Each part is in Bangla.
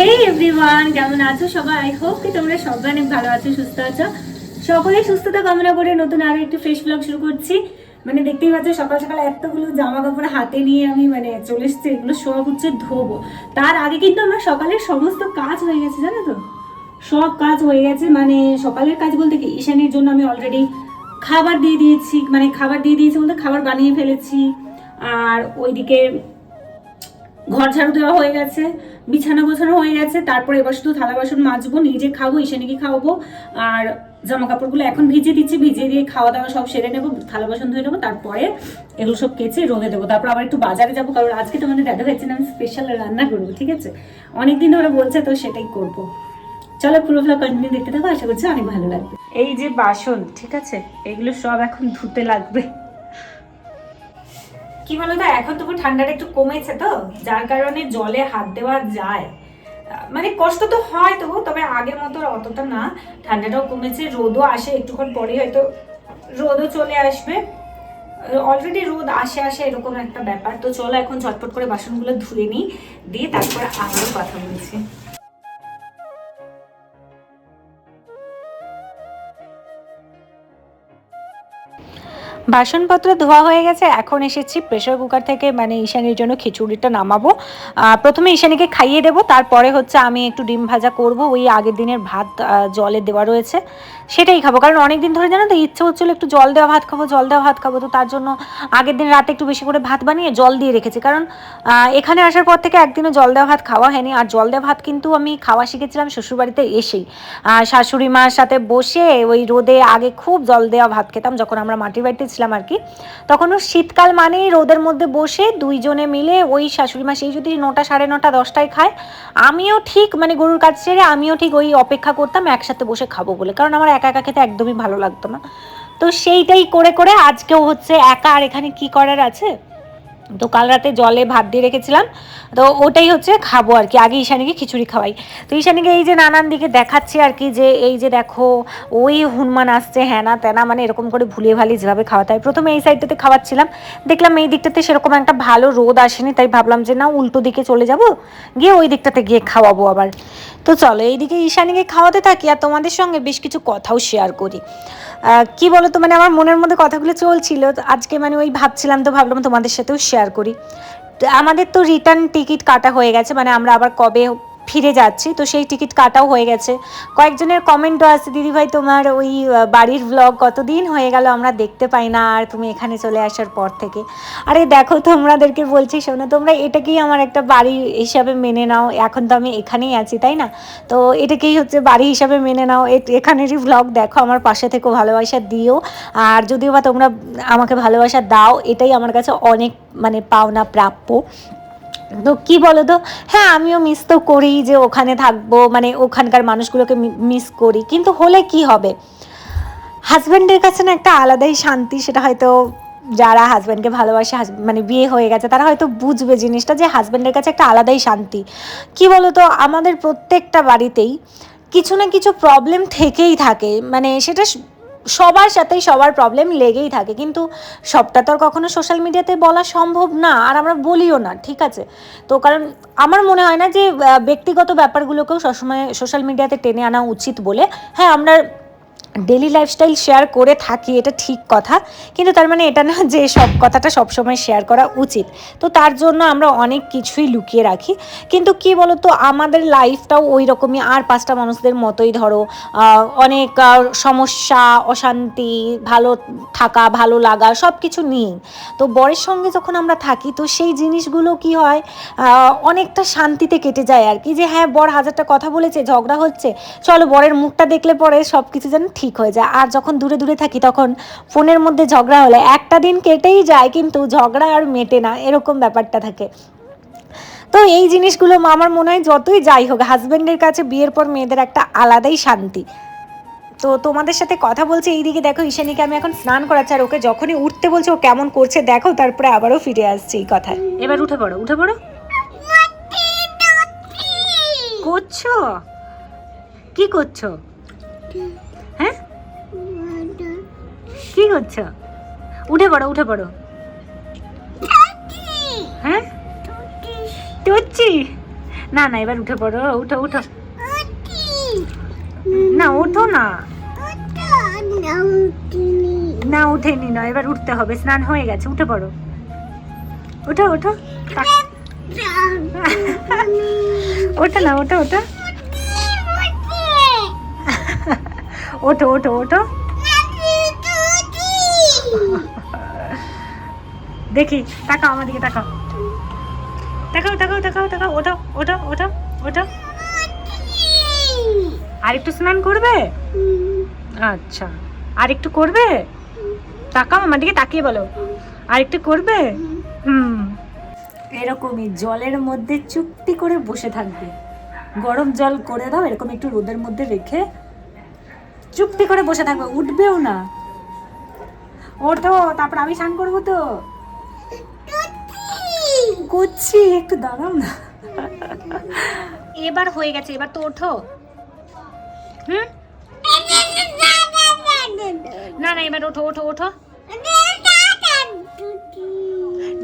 হে এভরিওয়ান কেমন আছো সবাই? আই হোপ কি তোমরা সবাই অনেক ভালো আছো, সুস্থ আছো। সকলেই সুস্থতা কামনা করে নতুন আরও একটু ফ্রেশ ব্লগ শুরু করছি। মানে দেখতেই পাচ্ছ, সকাল সকাল এতগুলো জামা কাপড় হাতে নিয়ে আমি মানে চলে এসেছি, এগুলো সব হচ্ছে ধোবো। তার আগে কিন্তু আমার সকালের সমস্ত কাজ হয়ে গেছে, জানো তো? সব কাজ হয়ে গেছে মানে সকালের কাজ বলতে কি, ঈশানের জন্য আমি অলরেডি খাবার দিয়ে দিয়েছি মানে খাবার দিয়ে দিয়েছি বলতে খাবার বানিয়ে ফেলেছি। আর ওইদিকে ঘর ঝাড়ু দেওয়া হয়ে গেছে, বিছানা গোছানো হয়ে গেছে, তারপরে এবার শুধু থালা বাসন মাজবো, নিজে খাব, ঈশানীকে খাওয়াবো, আর জামা কাপড়গুলো এখন ভিজিয়ে দিচ্ছি, ভিজিয়ে দিয়ে খাওয়া দাওয়া সব সেরে নেব, থালা বাসন ধুয়ে নেব, তারপরে এগুলো সব কেচে রোদে দেবো। তারপর আবার একটু বাজারে যাব, কারণ আজকে তোমাদের দাদা ভাইছেন আমি স্পেশাল রান্না করব, ঠিক আছে? অনেকদিন ধরে বলছে তো সেটাই করব। চলো পুরো ফ্লো কন্টিনিউ দেখতে থাকো, আশা করছি অনেক ভালো লাগবে। এই যে বাসন, ঠিক আছে? এগুলো সব এখন ধুতে লাগবে। কি বলতো, এখন তবু ঠান্ডাটা একটু কমেছে তো, যার কারণে জলে হাত দেওয়া যায়। মানে কষ্ট তো হয় তবু, তবে আগের মতো অতটা না। ঠান্ডাটাও কমেছে, রোদও আসে, একটুক্ষণ পরেই হয়তো রোদও চলে আসবে। অলরেডি রোদ আসে আসে এরকম একটা ব্যাপার। তো চলো এখন ঝটপট করে বাসনগুলো ধুয়ে নিই, দিয়ে তারপরে আবারও কথা বলছি। বাসনপত্র ধোয়া হয়ে গেছে, এখন এসেছি প্রেশার কুকার থেকে মানে ঈশানির জন্য খিচুড়িটা নামাবো। প্রথমে ঈশানিকে খাইয়ে দেবো, তারপরে হচ্ছে আমি একটু ডিম ভাজা করব, ওই আগের দিনের ভাত জলে দেওয়া রয়েছে। সেটাই খাব। কারণ অনেক দিন ধরে জানো তো ইচ্ছে হচ্ছিল একটু জল দেওয়া ভাত খাব, জল দেওয়া ভাত খাব, তো তার জন্য আগের দিন রাতে একটু বেশি করে ভাত বানিয়ে জল দিয়ে রেখেছি। কারণ এখানে আসার পর থেকে একদিনও জল দেওয়া ভাত খাওয়া হয়নি। আর জল দেওয়া ভাত কিন্তু আমি খাওয়া শিখেছিলাম শ্বশুরবাড়িতে এসেই। শাশুড়ি মার সাথে বসে ওই রোদে আগে খুব জল দেওয়া ভাত খেতাম, যখন আমরা মাটির বাড়িতে ছিলাম আর কি। তখনও শীতকাল মানেই রোদের মধ্যে বসে দুইজনে মিলে ওই শাশুড়ি মা সেই যদি নটা সাড়ে নটা দশটায় খায়, আমিও ঠিক মানে গরুর কাছ ছেড়ে আমিও ঠিক ওই অপেক্ষা করতাম একসাথে বসে খাব বলে। কারণ আমার একা একা খেতে একদমই ভালো লাগতো না। তো সেইটাই করে করে আজকেও হচ্ছে একা। আর এখানে কি করার আছে? তো কাল রাতে জলে ভাত দিয়ে রেখেছিলাম। তো ওটাই হচ্ছে খাব আর কি। আগে ঈশানীকে খিচুড়ি খাওয়াই। তো ঈশানীকে এই যে নানান দিকে দেখাচ্ছি আর কি যে, এই যে দেখো, ওই হনুমান আসছে হ্যানা তেনা মানে এরকম করে ভুলিয়ে ভালি যেভাবে খাওয়াতে হয় প্রথমে এই সাইডটাতে খাওয়াচ্ছিলাম। দেখলাম এই দিকটাতে সেরকম একটা ভালো রোদ আসেনি, তাই ভাবলাম যে না, উল্টো দিকে চলে যাব, গিয়ে ওই দিকটাতে গিয়ে খাওয়াবো আবার। তো চলো, এইদিকে ঈশানীকে খাওয়াতে থাকি আর তোমাদের সঙ্গে বেশ কিছু কথাও শেয়ার করি। কি বলো তো মানে আমার মনের মধ্যে কথাগুলো চলছিল। আজকে মানে ওই ভাবছিলাম তো, ভাবলাম তোমাদের সাথেও শেয়ার করি। আমাদের তো রিটার্ন টিকিট কাটা হয়ে গেছে মানে আমরা আবার কবে ফিরে যাচ্ছি। তো সেই টিকিট কাটাও হয়ে গেছে। কয়েকজনের কমেন্টও আছে, দিদিভাই, তোমার ওই বাড়ির ব্লগ কতদিন হয়ে গেল? আমরা দেখতে পাই না, আর তুমি এখানে চলে আসার পর থেকে। আরে দেখো, তোমাদেরকে বলছি, শোনো, তোমরা এটাকেই আমার একটা বাড়ি হিসাবে মেনে নাও। এখন তো আমি এখানেই আছি, তাই না? তো এটাকেই হচ্ছে বাড়ি হিসাবে মেনে নাও। এখানেরই ব্লগ দেখো, আমার পাশে থেকে, ভালোবাসা দিও। আর যদিও বা তোমরা আমাকে ভালোবাসা দাও, এটাই আমার কাছে অনেক মানে পাওনা প্রাপ্য। তো কি বলো তো? হ্যাঁ আমিও মিস তো করি যে ওখানে থাকব মানে ওখানকার মানুষগুলোকে মিস করি। কিন্তু হলে কি হবে? হাজব্যান্ডের কাছে না একটা আলাদাই শান্তি, সেটা হয়তো যারা হাজব্যান্ডকে ভালোবাসে মানে বিয়ে হয়ে গেছে, তারা হয়তো বুঝবে জিনিসটা যে হাজব্যান্ডের কাছে একটা আলাদাই শান্তি। কি বলো তো? আমাদের প্রত্যেকটা বাড়িতেই কিছু না কিছু প্রবলেম থেকেই থাকে। মানে সেটা সবার সাথেই সবার প্রবলেম লেগেই থাকে। কিন্তু সবটা তো আর কখনো সোশ্যাল মিডিয়াতে বলা সম্ভব না, আর আমরা বলিও না, ঠিক আছে? তো কারণ আমার মনে হয় না যে ব্যক্তিগত ব্যাপারগুলোকেও সবসময় সোশ্যাল মিডিয়াতে টেনে আনা উচিত বলে। হ্যাঁ আমরা ডেলি লাইফস্টাইল শেয়ার করে থাকি, এটা ঠিক কথা। কিন্তু তার মানে এটা না যে সব কথাটা সবসময় শেয়ার করা উচিত। তো তার জন্য আমরা অনেক কিছুই লুকিয়ে রাখি। কিন্তু কি বলতো, আমাদের লাইফটাও ওই রকমই আর পাঁচটা মানুষদের মতোই ধরো অনেক সমস্যা, অশান্তি, ভালো থাকা, ভালো লাগা সব কিছু নিয়েই। তো বরের সঙ্গে যখন আমরা থাকি, তো সেই জিনিসগুলো কি হয় অনেকটা শান্তিতে কেটে যায় আর কি। যে হ্যাঁ বর হাজারটা কথা বলেছে, ঝগড়া হচ্ছে, চলো বরের মুখটা দেখলে পরে সব কিছু যেন ঠিক হয়ে যায়। আর যখন দূরে দূরে থাকি তখন ফোনের মধ্যে ঝগড়া হলে একটা দিন কেটেই যায় কিন্তু ঝগড়া আর মেটে না এরকম ব্যাপারটা থাকে। তো এই জিনিসগুলো আমার মনে হয় যতই যাই হোক হাজব্যান্ডের কাছে বিয়ের পর মেয়েদের একটা আলাদাই শান্তি। তো তোমাদের সাথে কথা বলছি এইদিকে দেখো ঈশানীকে আমি এখন স্নান করাচ্ছি আর ওকে যখনই উঠতে বলছে ও কেমন করছে দেখো তারপরে আবারও ফিরে আসছে এই কথায়। এবার উঠে পড়ো উঠে পড়ো। করছ? কি করছ? কি করছ উঠে পড়ো উঠে পড়ো। হ্যাঁ? না না এবার উঠে পড়ো উঠো উঠো। না ওঠো না। না উঠেনি না এবার উঠতে হবে স্নান হয়ে গেছে উঠে পড়ো। ওঠো ওঠো ওঠো না ওঠো ওঠো। ওঠো ওঠো ওঠো। দেখি, তাকাও আমার দিকে, তাকাও। তাকাও তাকাও তাকাও তাকাও, ওঠো ওঠো ওঠো ওঠো। আর একটু স্নান করবে? আচ্ছা। আর একটু করবে? তাকাও আমার দিকে, তাকিয়ে বলো। আর একটু করবে? হুম। এরকমই জলের মধ্যে চুপটি করে বসে থাকবে। গরম জল করে দাও, এরকম একটু রোদের মধ্যে রেখে চুপটি করে বসে থাকবে, উঠবেও না। ওঠো, তারপর আমি স্নান করব তো। করছি একটু দাঁড়াও না। এবার হয়ে গেছে, এবার তো ওঠো। হুম? না না, এবার ওঠো ওঠো ওঠো।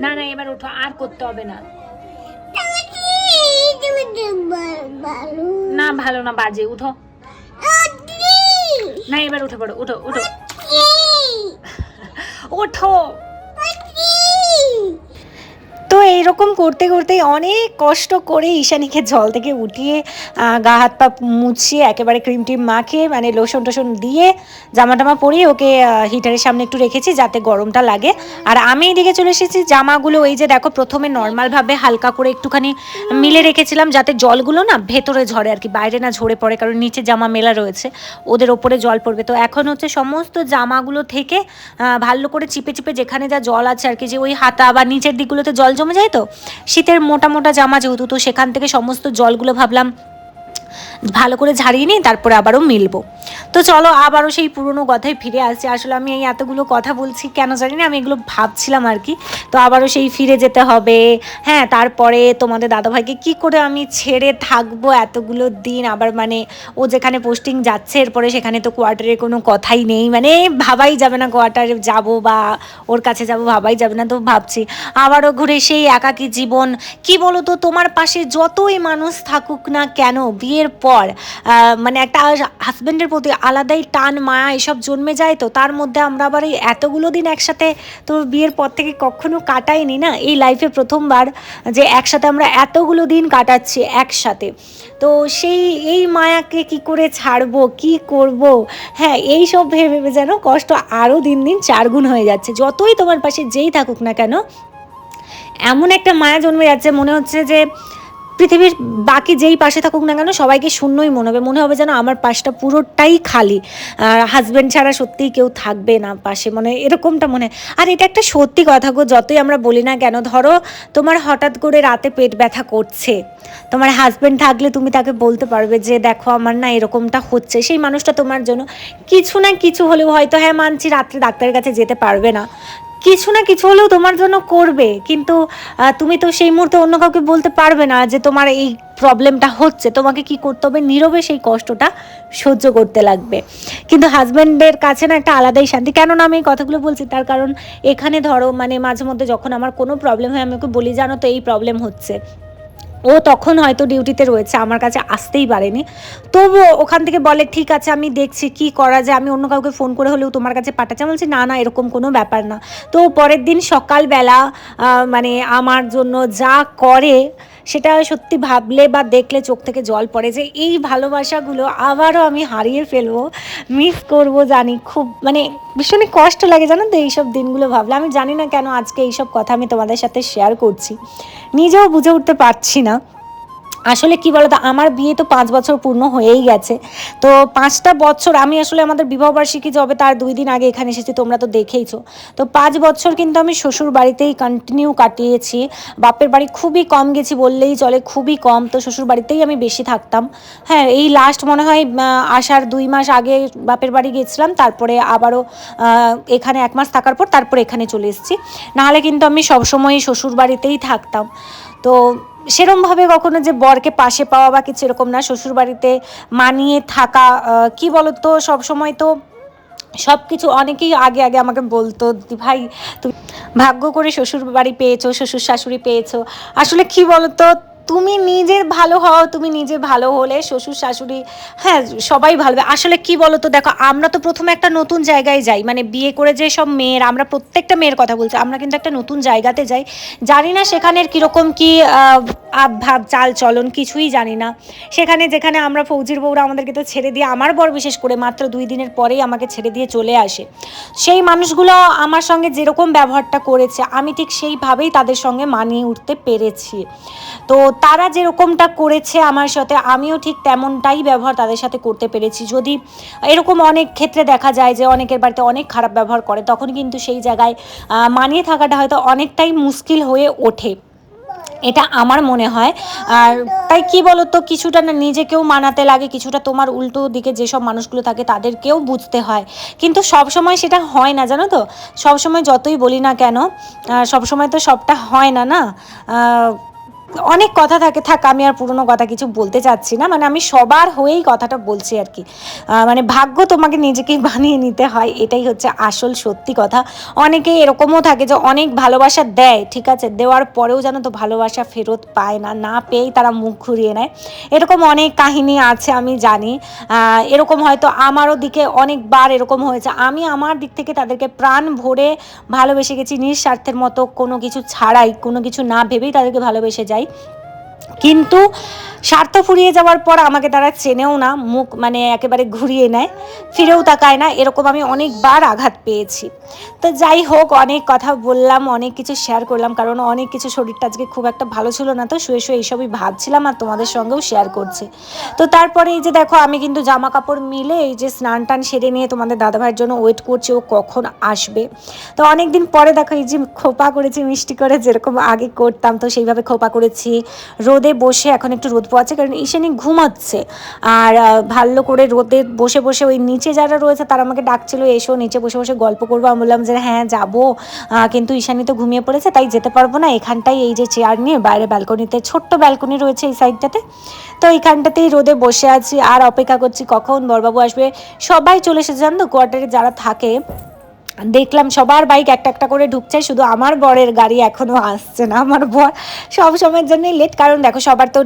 না না, এবার ওঠো, আর করতে হবে না। না, ভালো না, বাজে, উঠো। না, এবার উঠে পড়ো, উঠো উঠো। ওঠো তো এইরকম করতে করতে অনেক কষ্ট করে ঈশানীকে জল থেকে উঠিয়ে গা হাত পা মুছিয়ে, একেবারে ক্রিম টিম মাখে মানে লোশন টোশন দিয়ে, জামা টামা পরিয়ে ওকে হিটারের সামনে একটু রেখেছি যাতে গরমটা লাগে। আর আমি এদিকে চলে এসেছি, জামাগুলো এই যে দেখো প্রথমে নর্মালভাবে হালকা করে একটুখানি মিলে রেখেছিলাম যাতে জলগুলো না ভেতরে ঝরে আর কি, বাইরে না ঝরে পড়ে, কারণ নিচে জামা মেলা রয়েছে, ওদের ওপরে জল পড়বে। তো এখন হচ্ছে সমস্ত জামাগুলো থেকে ভালো করে চিপে চিপে যেখানে যা জল আছে আর কি, যে ওই হাতা বা নিচের দিকগুলোতে জল জমে যায় তো? শীতের মোটা মোটা জামা যেহেতু তো সেখান থেকে সমস্ত জলগুলো ভাবলাম ভালো করে ঝাড়িয়ে নিই তারপরে আবারও মিলবো। তো চলো আবারও সেই পুরনো কথায় ফিরে আসছি আসলে আমি এই এতগুলো কথা বলছি, কেন জানি না, আমি এগুলো ভাবছিলাম আর কি। তো আবারও সেই ফিরে যেতে হবে। হ্যাঁ তারপরে তোমাদের দাদাভাইকে কি করে আমি ছেড়ে থাকব এতগুলো দিন? আবার মানে ও যেখানে পোস্টিং যাচ্ছে, এরপরে সেখানে তো কোয়ার্টারের কোনো কথাই নেই। মানে ভাবাই যাবে না কোয়ার্টারে যাব বা ওর কাছে যাব, ভাবাই যাবে না, তো ভাবছি। আবারও ঘুরে সেই একাকী জীবন। কি বলো তো তোমার পাশে যতই মানুষ থাকুক না কেন, বিয়ের পর মানে একটা হাজব্যান্ডের প্রতি আলাদাই টান, মায়া এসব জন্মে যায় তো, তার মধ্যে আমরা আবার এই এতগুলো দিন একসাথে তো বিয়ের পর থেকে কখনো কাটাইনি না? এই লাইফে প্রথমবার যে একসাথে আমরা এতগুলো দিন কাটাচ্ছি একসাথে। তো সেই, এই মায়াকে কি করে ছাড়বো, কি করব? হ্যাঁ এই সব ভেবে ভেবে যেন কষ্ট আরও দিন দিন চারগুণ হয়ে যাচ্ছে। যতই তোমার পাশে যেই থাকুক না কেন, এমন একটা মায়া জন্মে যাচ্ছে, মনে হচ্ছে যে পৃথিবীর বাকি যেই পাশে থাকুক না কেন সবাইকে শূন্যই মনে হবে। মনে হবে যেন আমার পাশটা পুরোটাই খালি। আর হাজব্যান্ড ছাড়া সত্যিই কেউ থাকবে না পাশে। মানে এরকমটা মনে। আর এটা একটা সত্যি কথা গো, যতই আমরা বলি না কেন, ধরো তোমার হঠাৎ করে রাতে পেট ব্যথা করছে। তোমার হাজব্যান্ড থাকলে তুমি তাকে বলতে পারবে যে, দেখো, আমার না এরকমটা হচ্ছে। সেই মানুষটা তোমার জন্য কিছু না কিছু হলেও হয়তো হ্যাঁ মানছি, রাত্রে ডাক্তারের কাছে যেতে পারবে না। কিছু না কিছু হলেও তোমার জন্য করবে, কিন্তু তুমি তো সেই মুহূর্তে অন্য কাউকে বলতে পারবে না যে তোমার এই প্রবলেমটা হচ্ছে। তোমাকে কি করতে হবে? নীরবে সেই কষ্টটা সহ্য করতে লাগবে। কিন্তু হাজব্যান্ডের কাছে না একটা আলাদাই শান্তি। কেননা আমি এই কথাগুলো বলছি, তার কারণ এখানে ধরো মানে মাঝে মধ্যে যখন আমার কোনো প্রবলেম হয়, আমি ওকে বলি, জানো তো, এই প্রবলেম হচ্ছে। ও তখন হয়তো ডিউটিতে রয়েছে, আমার কাছে আসতেই পারেনি। তবুও ওখান থেকে বলে, ঠিক আছে, আমি দেখছি, কি করা যায়, আমি অন্য কাউকে ফোন করে হলেও তোমার কাছে পাঠাচ্ছি। আমি বলছি, না না, এরকম কোনো ব্যাপার না। তো পরের দিন সকালবেলা মানে আমার জন্য যা করে সেটা সত্যি ভাবলে বা দেখলে চোখ থেকে জল পড়ে যে এই ভালোবাসাগুলো আবারও আমি হারিয়ে ফেলব মিস করব জানি খুব মানে ভীষণই কষ্ট লাগে জানো তো এইসব দিনগুলো ভাবলে। আমি জানি না কেন আজকে এইসব কথা আমি তোমাদের সাথে শেয়ার করছি। নিজেও বুঝে উঠতে পারছি না। আসলে কি বলতো, আমার বিয়ে তো পাঁচ বছর পূর্ণ হয়েই গেছে। তো পাঁচটা বছর আমি আসলে আমাদের বিবাহবার্ষিকী যবে তার দুই দিন আগে এখানে এসেছি, তোমরা তো দেখেইছো। তো পাঁচ বছর কিন্তু আমি শ্বশুর বাড়িতেই কন্টিনিউ কাটিয়েছি। বাপের বাড়ি খুবই কম গেছি বললেই চলে, খুবই কম। তো শ্বশুর বাড়িতেই আমি বেশি থাকতাম। হ্যাঁ এই লাস্ট মনে হয় আসার দুই মাস আগে বাপের বাড়ি গেছিলাম, তারপরে আবারও এখানে এক মাস থাকার পর তারপর এখানে চলে এসেছি। নাহলে কিন্তু আমি সবসময় শ্বশুর বাড়িতেই থাকতাম। তো সেরমভাবে কখনো যে বরকে পাশে পাওয়া বা কিছু এরকম না শ্বশুর বাড়িতে মানিয়ে থাকা কি বলতো সব সময় তো সব কিছু অনেকেই আগে আগে আমাকে বলতো, "দি ভাই, তুমি ভাগ্য করে শ্বশুর বাড়ি পেয়েছ, শ্বশুর শাশুড়ি পেয়েছ। আসলে কি বলতো তুমি নিজের ভালো হও, তুমি নিজে ভালো হলে শ্বশুর, শাশুড়ি হ্যাঁ সবাই ভালো। আসলে কি বলো তো দেখো, আমরা তো প্রথমে একটা নতুন জায়গায় যাই। মানে বিয়ে করে যে সব মেয়ের, আমরা প্রত্যেকটা মেয়ের কথা বলছি, আমরা কিন্তু একটা নতুন জায়গাতে যাই। জানি না সেখানের কীরকম কী ভাব চাল চলন কিছুই জানি না। সেখানে যেখানে আমরা ফৌজির বউরা আমাদেরকে তো ছেড়ে দিয়ে, আমার বর বিশেষ করে মাত্র দুই দিনের পরেই আমাকে ছেড়ে দিয়ে চলে আসে। সেই মানুষগুলো আমার সঙ্গে যেরকম ব্যবহারটা করেছে, আমি ঠিক সেইভাবেই তাদের সঙ্গে মানিয়ে উঠতে পেরেছি। তো তারা যেরকমটা করেছে আমার সাথে, আমিও ঠিক তেমনটাই ব্যবহার তাদের সাথে করতে পেরেছি। যদি এরকম অনেক ক্ষেত্রে দেখা যায় যে অনেকের বাড়িতে অনেক খারাপ ব্যবহার করে, তখন কিন্তু সেই জায়গায় মানিয়ে থাকাটা হয়তো অনেকটাই মুশকিল হয়ে ওঠে। এটা আমার মনে হয়। আর তাই কি বলতো, কিছুটা না নিজেকেও মানাতে লাগে, কিছুটা তোমার উল্টো দিকে যেসব মানুষগুলো থাকে তাদেরকেও বুঝতে হয়। কিন্তু সব সময় সেটা হয় না, জানো তো? সব সময় যতই বলি না কেন সব সময় তো সবটা হয় না না? অনেক কথা থাকে, থাক, আমি আর পুরনো কথা কিছু বলতে চাচ্ছি না। মানে আমি সবার হয়েই কথাটা বলছি আর কি। মানে ভাগ্য তোমাকে নিজেকে বানিয়ে নিতে হয়, এটাই হচ্ছে আসল সত্যি কথা। অনেকে এরকমও থাকে যে অনেক ভালোবাসা দেয়, ঠিক আছে? দেওয়ার পরেও যেন তো ভালোবাসা ফেরত পায় না না পেয়েই তারা মুখ ঘুরিয়ে নেয়। এরকম অনেক কাহিনী আছে, আমি জানি। এরকম হয়তো আমারও দিকে অনেকবার এরকম হয়েছে। আমি আমার দিক থেকে তাদেরকে প্রাণ ভরে ভালোবেসে গেছি, নিঃস্বার্থের মতো কোনো কিছু ছাড়াই, কোনো কিছু না ভেবেই তাদেরকে ভালোবেসে যাই কিন্তু স্বার্থ ফুরিয়ে যাওয়ার পর আমাকে তারা চেনেও না, মুখ মানে একেবারে ঘুরিয়ে নেয়, ফিরেও তাকায় না, এরকম আমি অনেকবার আঘাত পেয়েছি। তো যাই হোক, অনেক কথা বললাম, অনেক কিছু শেয়ার করলাম, কারণ অনেক কিছু শরীরটা আজকে খুব একটা ভালো ছিল না তো, শুয়ে শুয়ে এইসবই ভাবছিলাম আর তোমাদের সঙ্গেও শেয়ার করছি। তো তারপরে এই যে দেখো, আমি কিন্তু জামা কাপড় মিলে এই যে স্নান টান সেরে নিয়ে তোমাদের দাদাভাইয়ের জন্য ওয়েট করছি, ও কখন আসবে। তো অনেক দিন পরে দেখো, এই যে খোপা করেছি, মিষ্টি করে যেরকম আগে করতাম, তো সেইভাবে খোপা করেছি, রোদে বসে এখন একটু রোদ পোয়াচ্ছে, কারণ ঈশানি ঘুমাচ্ছে। আর ভালো করে রোদে বসে বসে ওই নিচে যারা রয়েছে তারা আমাকে ডাকছিল, এসো নিচে বসে বসে গল্প করব। আমি বললাম যে হ্যাঁ যাব। কিন্তু ঈশানি তো ঘুমিয়ে পড়েছে, তাই যেতে পারব না। এখানটাই এই যে চেয়ার নিয়ে বাইরে ব্যালকনিতে ছোট্ট ব্যালকনি রয়েছে এই সাইডটাতে তো এইখানটাতেই রোদে বসে আছি। আর অপেক্ষা করছি কখন বরবাবু আসবে? সবাই চলে এসেছে জানো কোয়ার্টারে যারা থাকে দেখলাম সবার বাইক একটা একটা করে ঢুকছে, শুধু আমার বরের গাড়ি এখনও আসছে না। আমার বর সব সময়ের জন্যই লেট কারণ দেখো সবার তো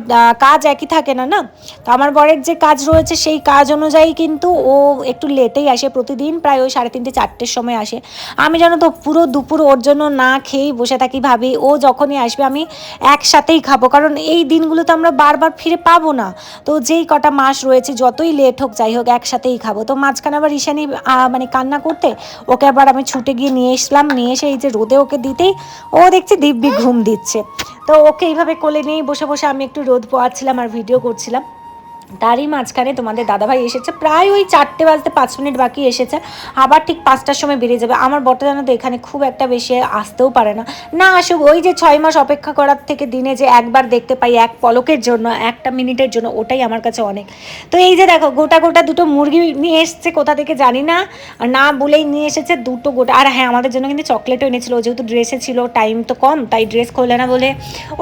কাজ একই থাকে না না? তো আমার বরের যে কাজ রয়েছে সেই কাজ অনুযায়ী কিন্তু ও একটু লেটেই আসে। প্রতিদিন প্রায় ওই সাড়ে তিনটে, চারটের সময় আসে। আমি জানো তো পুরো দুপুর ওর জন্য না খেয়েই বসে থাকি ভাবি, ও যখনই আসবে আমি একসাথেই খাব। কারণ এই দিনগুলো তো আমরা বারবার ফিরে পাবো না। তো যেই কটা মাস রয়েছে, যতই লেট হোক, যাই হোক, একসাথেই খাব। তো মাঝখানে আবার ঈশানি মানে কান্না করতে ওকে আবার আমি ছুটে গিয়ে নিয়ে এসলাম। নিয়ে এসে এই যে রোদে ওকে দিতেই ও দেখছি দিব্যি ঘুম দিচ্ছে। তো ওকে এইভাবে কোলে নিয়েই বসে বসে আমি একটু রোদ পোয়াচ্ছিলাম আর ভিডিও করছিলাম। তারই মাঝখানে তোমাদের দাদাভাই এসেছে। প্রায় ওই চারটে বাজতে পাঁচ মিনিট বাকি এসেছে। আবার ঠিক পাঁচটার সময় বেরিয়ে যাবে। আমার বটা জানো তো এখানে খুব একটা বেশি আসতেও পারে না। না আসুক, ওই যে ছয় মাস অপেক্ষা করার থেকে দিনে যে একবার দেখতে পাই এক পলকের জন্য, একটা মিনিটের জন্য, ওটাই আমার কাছে অনেক। তো এই যে দেখো, গোটা গোটা দুটো মুরগি নিয়ে এসছে, কোথা থেকে জানি না। না বলেই নিয়ে এসেছে দুটো গোটা। আর হ্যাঁ আমাদের জন্য কিন্তু চকলেটও এনেছিল। যেহেতু ড্রেসে ছিল, টাইম তো কম, তাই ড্রেস খোলে না বলে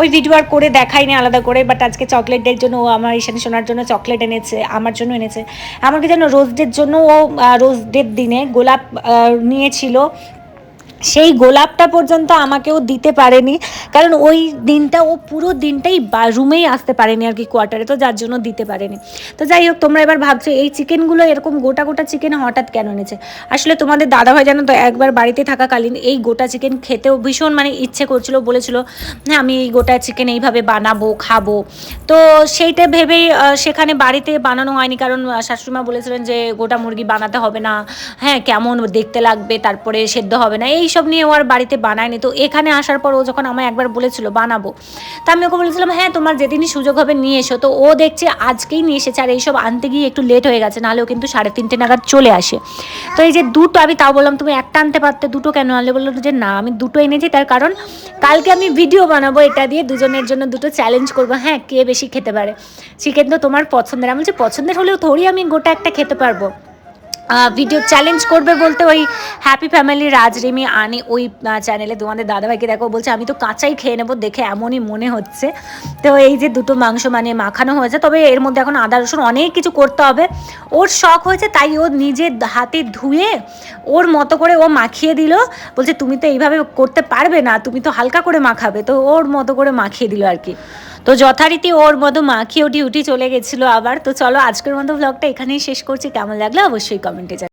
ওই ভিডিও আর করে দেখাইনি আলাদা করে। বাট আজকে চকলেটের জন্য ও আমার ঈশানি শোনার জন্য চকলেট এনেছে, আমার জন্য এনেছে। এমনকি যেন রোজ ডের জন্য ও রোজ ডের দিনে গোলাপ নিয়েছিল। সেই গোলাপটা পর্যন্ত আমাকেও দিতে পারেনি। কারণ ওই দিনটা, ও পুরো দিনটাই রুমেই আসতে পারেনি আর কি কোয়ার্টারে তো যার জন্য দিতে পারেনি। তো যাই হোক, তোমরা এবার ভাবছ, এই চিকেনগুলো এরকম গোটা গোটা চিকেন হঠাৎ কেন এনেছে? আসলে তোমাদের দাদা দাদাভাই জানো তো, একবার বাড়িতে থাকাকালীন এই গোটা চিকেন খেতেও ভীষণ মানে ইচ্ছে করছিল, বলেছিল হ্যাঁ আমি এই গোটা চিকেন এইভাবে বানাবো, খাব। তো সেইটা ভেবেই সেখানে বাড়িতে বানানো হয়নি। কারণ শাশুড়িমা বলেছিলেন যে, গোটা মুরগি বানাতে হবে না। হ্যাঁ কেমন দেখতে লাগবে, তারপরে সেদ্ধ হবে না। এই এইসব নিয়ে ও আর বাড়িতে বানায়নি। তো এখানে আসার পর ও যখন আমায় একবার বলেছিল, বানাবো। তা আমি ওকে বলেছিলাম হ্যাঁ তোমার যেদিনই সুযোগ হবে নিয়ে এসো। তো ও দেখছে আজকেই নিয়ে এসেছে, আর এইসব আনতে গিয়ে একটু লেট হয়ে গেছে নাহলেও কিন্তু সাড়ে তিনটে নাগাদ চলে আসে। তো এই যে দুটো, আমি তাও বললাম, তুমি একটা আনতে পারতে, দুটো কেন আনলে? বলল যে, না, আমি দুটো এনেছি, তার কারণ কালকে আমি ভিডিও বানাবো, এটা দিয়ে দুজনের জন্য দুটো চ্যালেঞ্জ করব। হ্যাঁ কে বেশি খেতে পারে? চিকেন তো তোমার পছন্দের, আমি বলছি, পছন্দের হলেও থোড়ি আমি গোটা একটা খেতে পারব। ভিডিও চ্যালেঞ্জ করবে বলতে ওই হ্যাপি ফ্যামিলি রাজরিমি আনে ওই চ্যানেলে তোমাদের দাদাভাইকে দেখো বলছে, আমি তো কাঁচাই খেয়ে নেব, দেখে এমনই মনে হচ্ছে। তো এই যে দুটো মাংস মানে মাখানো হয়েছে, তবে এর মধ্যে এখন আদা, রসুন অনেক কিছু করতে হবে। ওর শখ হয়েছে, তাই ও নিজে হাতে ধুয়ে ওর মতো করে ও মাখিয়ে দিল। বলছে, তুমি তো এইভাবে করতে পারবে না, তুমি তো হালকা করে মাখাবে। তো ওর মতো করে মাখিয়ে দিল আর কি। তো যথারীতি ওর মতো মাখিয়েও ডিউটি চলে গেছিল আবার। তো চলো আজকের মতো ব্লগটা এখানেই শেষ করছি। কেমন লাগল অবশ্যই কমেন্টে